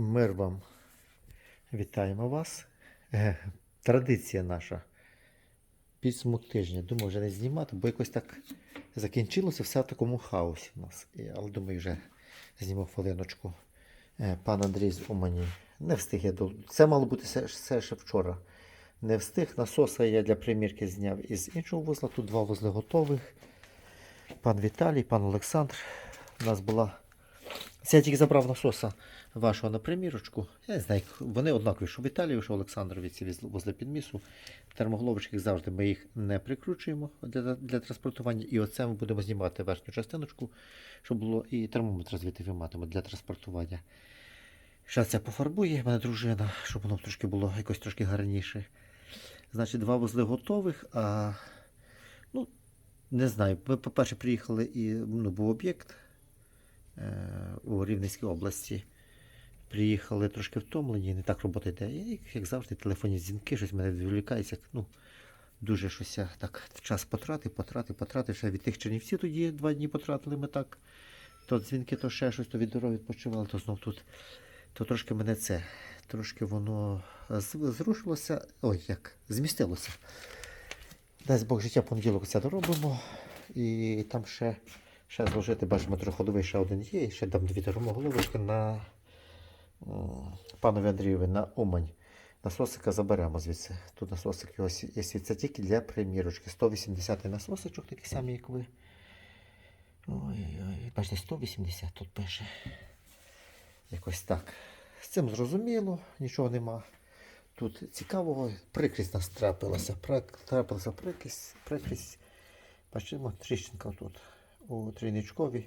Мир вам. Вітаємо вас. Традиція наша. Підсумок тижня. Думаю, вже не знімати, бо якось так закінчилося все в такому хаосі в нас. Але думаю, вже зніму хвилиночку. Е, Пан Андрій з Умані. Не встиг я до. Це мало бути все, все ще вчора. Не встиг. Насоса я для примірки зняв із іншого вузла. Тут два вузли готових. Пан Віталій, пан Олександр. У нас була. Це я тільки забрав насоса вашого на примірочку. Я не знаю, вони однакові, що Віталію, що Олександрові ці вузли підмісу. Термоголовочки, завжди, ми їх не прикручуємо для, для транспортування. І оце ми будемо знімати верхню частиночку, щоб було і термометр звідти вийматиме для транспортування. Зараз це пофарбує мене дружина, щоб воно трошки було якось трошки гарніше. Значить, два вузли готових, а ну, не знаю. Ми, по-перше, приїхали і ну, був об'єкт у Рівненській області. Приїхали трошки втомлені, не так робота йде. І, як завжди, телефонні дзвінки, щось мене відволікається. Ну, дуже щось я так час потратив, потратив, потратив. Ще від тих чернівців тоді два дні потратили ми так. То дзвінки, то ще щось, то від дороги відпочивали, то знов тут. То трошки мене це, трошки воно зрушилося. Ой, як, змістилося. Дасть Бог життя, понеділок це доробимо. І там ще, ще зложити, бачимо, триходовий ще один є, ще дам дві термоголовочки на панові Андрієві на Умань. Насосика заберемо звідси. Тут насосик його є. Це тільки для примірочки. 180 насосичок, такий самий, як ви. Ой-ой-ой, бачите, 180 тут пише. Якось так. З цим зрозуміло, нічого нема. Тут цікавого, прикрість нас трапилася. Трапилася прикрість, прикрість. Бачимо, тріщинка тут у трійничковій.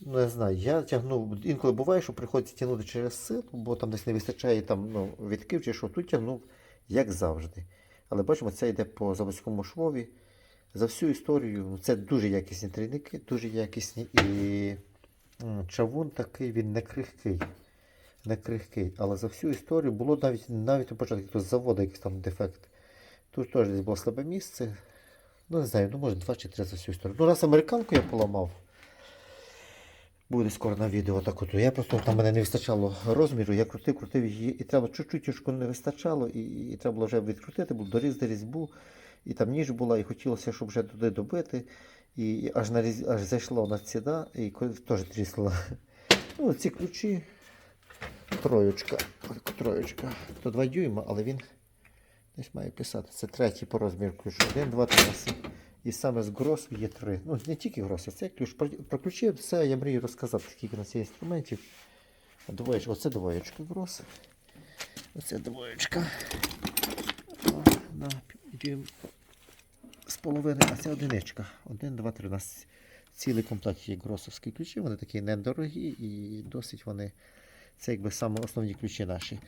Ну, не знаю, я тягнув. Інколи буває, що приходиться тягнути через силу, бо там десь не вистачає там, ну, відкив чи що. Тут тягнув, як завжди. Але бачимо, це йде по заводському швові. За всю історію ну, це дуже якісні трійники, дуже якісні. І чавун такий, він не крихкий. Не крихкий. Але за всю історію було навіть навіть на початку з заводу якийсь там дефект. Тут теж десь було слабе місце. Ну, не знаю, ну може два чи три за всю історію. Ну, раз американку я поламав. Буде скоро на відео так от. Я просто там мене не вистачало розміру, я крутив, крутив її, і треба чуть-чуть не вистачало, і, і треба було вже відкрутити, бо дорізати різьбу, і там ніж була, і хотілося, щоб вже туди добити. І, аж наріз, аж зайшла вона ціда, і теж трісла. Ну, ці ключі. Троєчка. Троєчка. То 2 дюйма, але він десь має писати. Це третій по розміру ключ. Один, два, три. І саме з гросу є три. Ну, не тільки грос, а це ключ. Про, ключі все я мрію розказати, скільки у нас інструментів. Двоєчка. Оце двоєчка грос. Оце двоєчка. На з половиною, а це одиничка. Один, два, три. У нас цілий комплект є гросовські ключі. Вони такі недорогі і досить вони. Це якби саме основні ключі наші.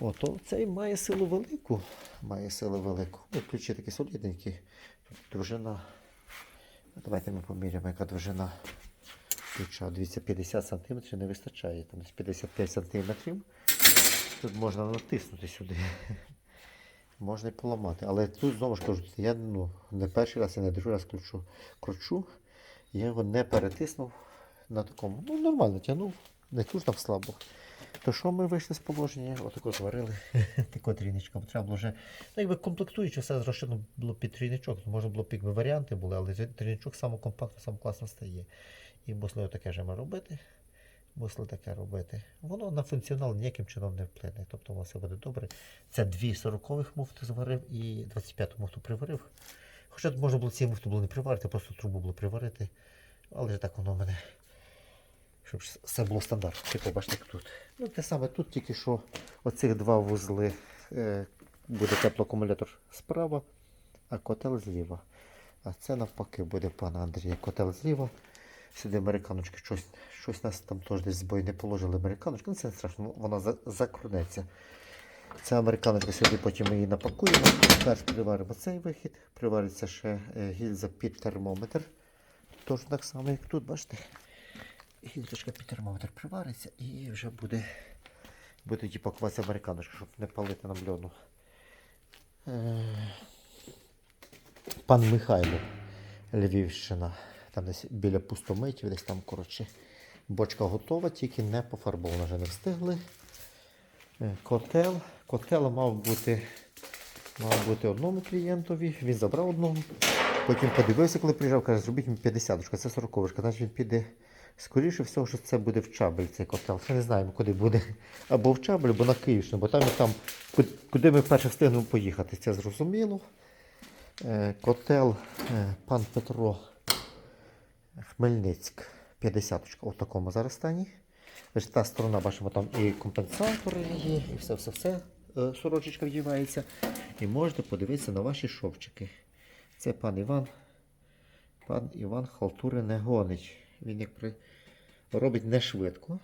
О, цей має силу велику. Має силу велику. Ключі такі солідненькі. Дружина. Давайте ми поміряємо, яка довжина ключа. Дивіться, 50 см не вистачає. Там 55 см. Тут можна натиснути сюди. Можна і поламати. Але тут знову ж кажу, я ну, не перший раз і не другий раз кручу. кручу. Я його не перетиснув на такому. Ну, нормально тягнув, не там слабо. То що ми вийшли з положення? Отако зварили. Таку трійничку. Треба було вже. Ну, якби комплектуючи, все зрошено було під трійничок. Можна було б якби варіанти були, але трійничок саме компактно, саме класно стає. І мусили таке вже ми робити. Мусили таке робити. Воно на функціонал ніяким чином не вплине. Тобто воно все буде добре. Це дві 40-х муфти зварив і 25-ту муфту приварив. Хоча можна було ці муфти було не приварити, просто трубу було приварити. Але так воно в мене. Щоб все було стандартно. Типу, бачите, тут. Ну, те саме тут тільки що оцих два вузли е, буде теплоакумулятор справа, а котел зліва. А це навпаки буде пана Андрія. Котел зліва. Сюди американочки щось, щось нас там теж десь збой не положили американочки. Ну це не страшно, вона за- закрунеться. Ця американочка сюди потім ми її напакуємо. Перш приваримо цей вихід, привариться ще е, гільза під термометр. Тож так само, як тут, бачите. Гільзочка під термометр привариться і вже буде, буде тоді пакуватися американочка, щоб не палити на бльону. Е, Пан Михайло, Львівщина. Там десь біля пустомитів, десь там, коротше. Бочка готова, тільки не пофарбована, вже не встигли. Е, Котел. Котел мав бути, мав бути одному клієнтові. Він забрав одного. Потім подивився, коли приїжджав, каже, зробіть мені 50 це 40 Значить він піде. Скоріше всього, що це буде в Чабель, цей котел. Ще не знаємо, куди буде. Або в Чабель, або на Київщину, бо там і там, куди ми вперше встигнемо поїхати, це зрозуміло. Е, Котел е, пан Петро Хмельницьк. 50 у такому зараз стані. Та сторона, бачимо, там і компенсатори є, і все-все-все. е, Сорочечка вдівається. І можете подивитися на ваші шовчики. Це пан Іван. Пан Іван халтури не гонить. Він як при... робить не швидко.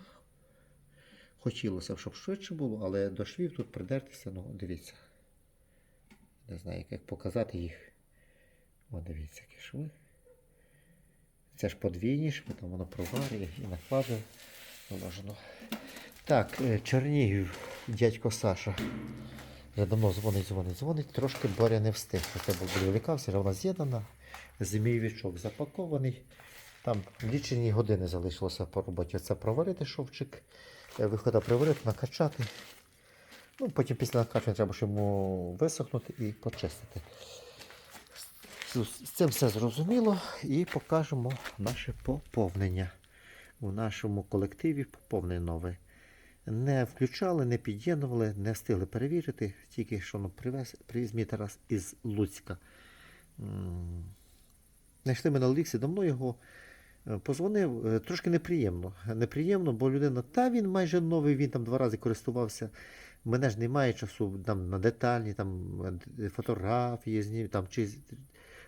Хотілося б, щоб швидше було, але до швів тут придертися, ну, дивіться. Не знаю, як, показати їх. О, дивіться, які шви. Це ж подвійні шви, там воно проварює і накладує. Вложено. Так, е, Чернігів, дядько Саша. Вже давно дзвонить, дзвонить, дзвонить. Трошки Боря не встиг. Це був відволікався, вона з'єднана. Змійовичок запакований. Там лічені години залишилося по роботі. Це проварити шовчик, е, вихода приварити, накачати. Ну, потім після накачання треба ж йому висохнути і почистити. З цим все зрозуміло і покажемо наше поповнення. У нашому колективі поповнення нове. Не включали, не під'єднували, не встигли перевірити, тільки що ну, привез, привіз мій Тарас із Луцька. Знайшли мене на Оліксі, давно його позвонив. Е, Трошки неприємно. Неприємно, бо людина, та він майже новий, він там два рази користувався. Мене ж немає часу там, на детальні там, е, фотографії, знімі, там, чи...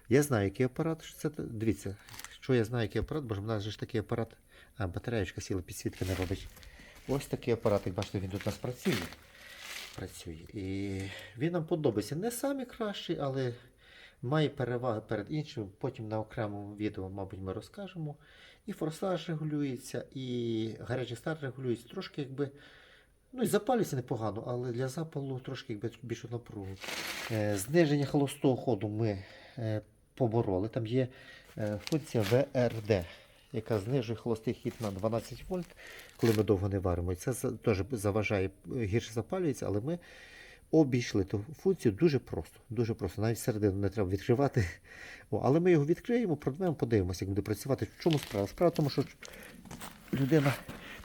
Я знаю, який апарат. що Це... Дивіться, що я знаю, який апарат, бо ж в нас ж такий апарат, а батареєчка сіла, підсвітки не робить. Ось такий апарат, як бачите, він тут у нас працює. працює. І він нам подобається. Не самий кращий, але має переваги перед іншим. Потім на окремому відео, мабуть, ми розкажемо. І форсаж регулюється, і гарячий старт регулюється. Трошки якби. Ну і запалюється непогано, але для запалу трошки якби більше напругу. Е, зниження холостого ходу ми е, побороли. Там є е, функція VRD, яка знижує холостий хід на 12 вольт, коли ми довго не варимо. Це теж заважає, гірше запалюється, але ми обійшли ту функцію дуже просто. Дуже просто. Навіть середину не треба відкривати. О, але ми його відкриємо, продмемо, подивимося, як буде працювати. В чому справа? Справа в тому, що людина.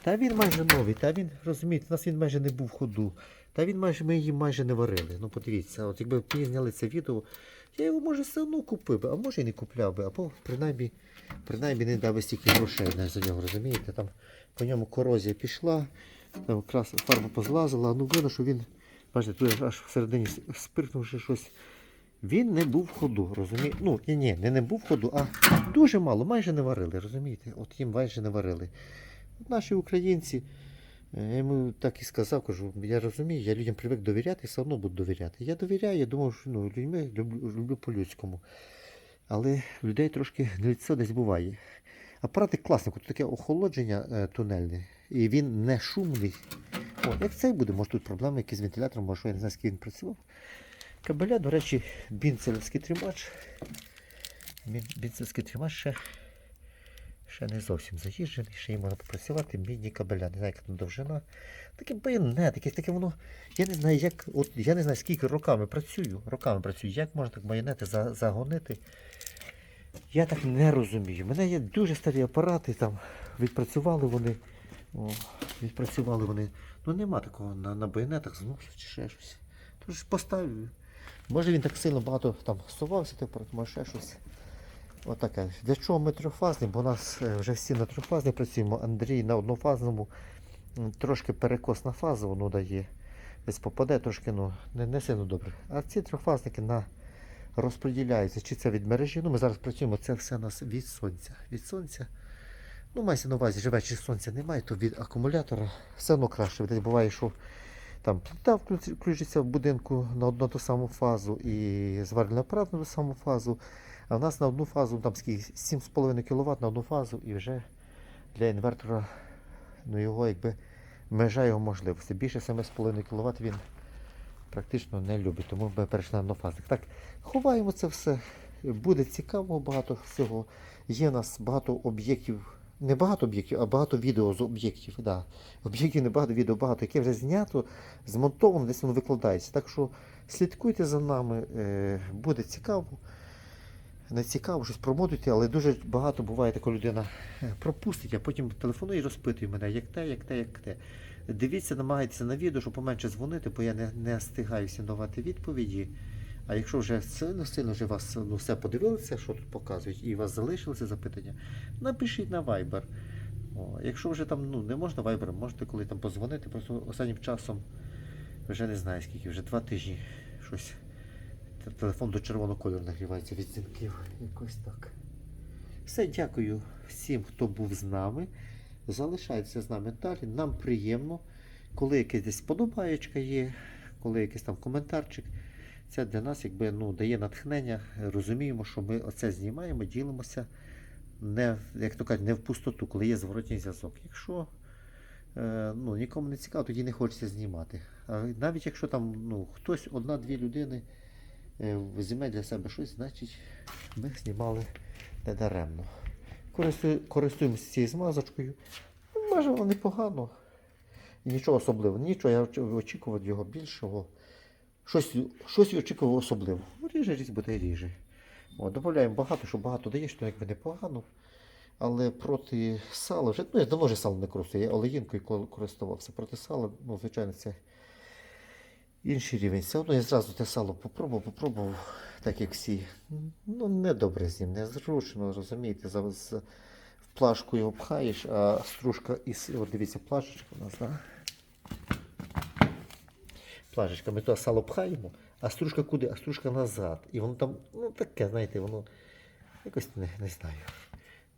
Та він майже новий, та він, розумієте, у нас він майже не був в ходу. Та він майже, ми її майже не варили. Ну подивіться, от якби ви зняли це відео, я його може все одно купив би, а може і не купляв би, або принаймні, принаймні не дав би стільки грошей на за нього, розумієте? Там по ньому корозія пішла, там фарба позлазила, ну видно, що він, бачите, тут аж всередині спиртнувши щось. Він не був в ходу, розумієте? Ну, ні, ні, не, не був в ходу, а дуже мало, майже не варили, розумієте? От їм майже не варили. От наші українці, е, я йому так і сказав, кажу, я розумію, я людям привик довіряти все одно буду довіряти. Я довіряю, я думав, що ну, людьми люблю, люблю по-людському. Але людей трошки лицо десь буває. Апарати класні, тут таке охолодження е, тунельне, і він не шумний. О, як цей буде, може тут проблеми якісь з вентилятором, може я не знаю, скільки він працював. Кабеля, до речі, бінцелівський тримач. Бін- Бінцелівський тримач ще, ще не зовсім заїжджений, ще їм можна попрацювати. Мідні кабеля, не знаю, яка там довжина. Таке байонет, таке, таке воно. Я не знаю, як, от, я не знаю, скільки роками працюю, роками працюю, як можна так байонети за, загонити. Я так не розумію. У мене є дуже старі апарати, там відпрацювали вони. О, відпрацювали вони. Ну нема такого на, на байонетах зносу чи ще щось. Тож поставив. Може він так сильно багато там сувався, тепер може ще щось. Отаке. Для чого ми трьохфазний? Бо у нас е, вже всі на трьохфазні працюємо. Андрій на однофазному. Трошки перекос на фазу воно дає. Десь попаде трошки, ну, не, не сильно добре. А ці трьохфазники на розподіляються. Чи це від мережі? Ну, ми зараз працюємо, це все у нас від сонця. Від сонця. Ну, мається на увазі, живе, чи сонця немає, то від акумулятора все одно краще. Десь буває, що там плита включиться в будинку на одну ту саму фазу і зварювальний апарат на ту саму фазу. А в нас на одну фазу там скільки 7,5 кВт на одну фазу і вже для інвертора ну, його якби межа його можливості. Більше 7,5 кВт він практично не любить, тому ми перейшли на однофазник. Так, ховаємо це все. Буде цікаво, багато всього. Є у нас багато об'єктів Не багато об'єктів, а багато відео з об'єктів. Да. Об'єктів не багато, відео багато, яке вже знято, змонтовано, десь воно викладається. Так що слідкуйте за нами, е, буде цікаво. Не цікаво, щось промотуйте, але дуже багато буває, коли людина е, пропустить, а потім телефонує і розпитує мене, як те, як те, як те. Дивіться, намагайтеся на відео, щоб поменше дзвонити, бо я не, не встигаюся давати відповіді. А якщо вже сильно сильно вже вас ну, все подивилися, що тут показують, і у вас залишилися запитання, напишіть на Viber. О, якщо вже там ну, не можна Viber, можете коли там позвонити. Просто останнім часом вже не знаю скільки, вже два тижні щось. Телефон до червоного кольору нагрівається від дзвінків. Якось так. Все, дякую всім, хто був з нами. Залишайтеся з нами далі. Нам приємно, коли якесь десь подобаєчка є, коли якийсь там коментарчик. Це для нас якби, ну, дає натхнення. Розуміємо, що ми оце знімаємо, ділимося не, як то кажуть, не в пустоту, коли є зворотній зв'язок. Якщо е, ну, нікому не цікаво, тоді не хочеться знімати. А навіть якщо там ну, хтось, одна-дві людини е, візьме для себе щось, значить ми знімали недаремно. Користу, користуємося цією змазочкою. Може, воно непогано. Нічого особливого. Нічого, я очікував його більшого. Щось, щось очікував особливого. Ну, ріже різ буде ріже. О, додаємо багато, що багато даєш, то якби непогано. Але проти сала вже, ну я давно вже сало не користую, я олеїнкою користувався. Проти сала, ну, звичайно, це інший рівень. Все одно я зразу те сало попробував, попробував, так як всі. Ну, не добре з ним, незручно, розумієте, за, з, в плашку його пхаєш, а стружка із. От дивіться, плашечка у нас, да? Плашечка, ми то сало пхаємо, а стружка куди? А стружка назад. І воно там, ну таке, знаєте, воно якось не, не знаю.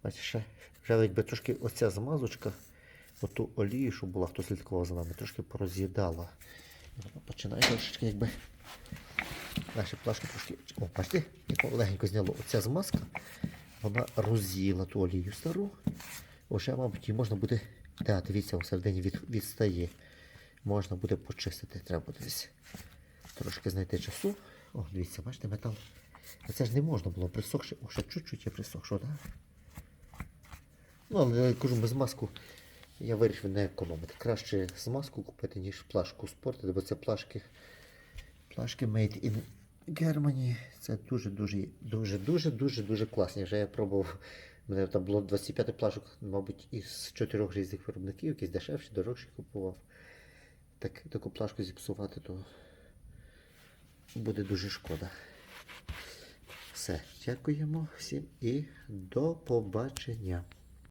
Бачиш, ще, вже якби трошки оця змазочка, оту олію, що була, хто слідкував за нами, трошки пороз'їдала. Воно починає трошечки якби. Наші плашки трошки. О, бачите, як легенько зняло оця змазка, вона роз'їла ту олію стару. Уже, мабуть, її можна буде. Да, дивіться, всередині від, відстає. Можна буде почистити. Треба буде десь трошки знайти часу. О, дивіться, бачите, метал. Це ж не можна було присохши. О, ще чуть-чуть я присохшов, так? Ну, але я кажу, без маску я вирішив не економити. Краще змазку купити, ніж плашку спортити, бо це плашки. Плашки made in Germany. Це дуже, дуже, дуже, дуже, дуже, дуже класні. Вже я пробував. У мене там було 25 плашок, мабуть, із чотирьох різних виробників, якісь дешевші, дорожчі купував. Так, таку плашку зіпсувати, то буде дуже шкода. Все, дякуємо всім і до побачення.